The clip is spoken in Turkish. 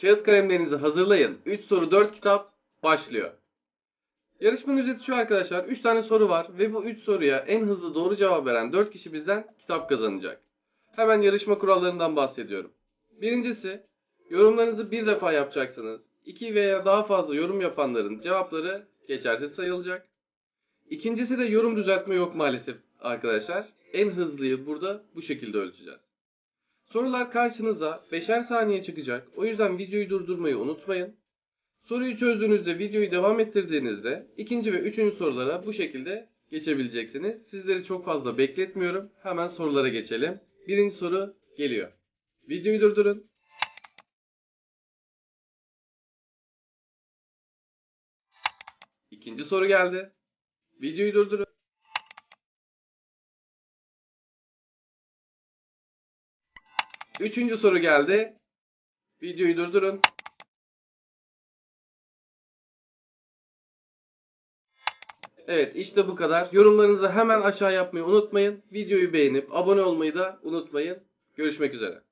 Kağıt kalemlerinizi hazırlayın. 3 soru 4 kitap başlıyor. Yarışmanın özeti şu arkadaşlar. 3 tane soru var ve bu 3 soruya en hızlı doğru cevap veren 4 kişi bizden kitap kazanacak. Hemen yarışma kurallarından bahsediyorum. Birincisi, yorumlarınızı bir defa yapacaksınız. 2 veya daha fazla yorum yapanların cevapları geçersiz sayılacak. İkincisi de yorum düzeltme yok maalesef arkadaşlar. En hızlıyı burada bu şekilde ölçeceğiz. Sorular karşınıza 5'er saniye çıkacak. O yüzden videoyu durdurmayı unutmayın. Soruyu çözdüğünüzde videoyu devam ettirdiğinizde ikinci ve üçüncü sorulara bu şekilde geçebileceksiniz. Sizleri çok fazla bekletmiyorum. Hemen sorulara geçelim. Birinci soru geliyor. Videoyu durdurun. İkinci soru geldi. Videoyu durdurun. Üçüncü soru geldi. Videoyu durdurun. Evet işte bu kadar. Yorumlarınızı hemen aşağı yapmayı unutmayın. Videoyu beğenip abone olmayı da unutmayın. Görüşmek üzere.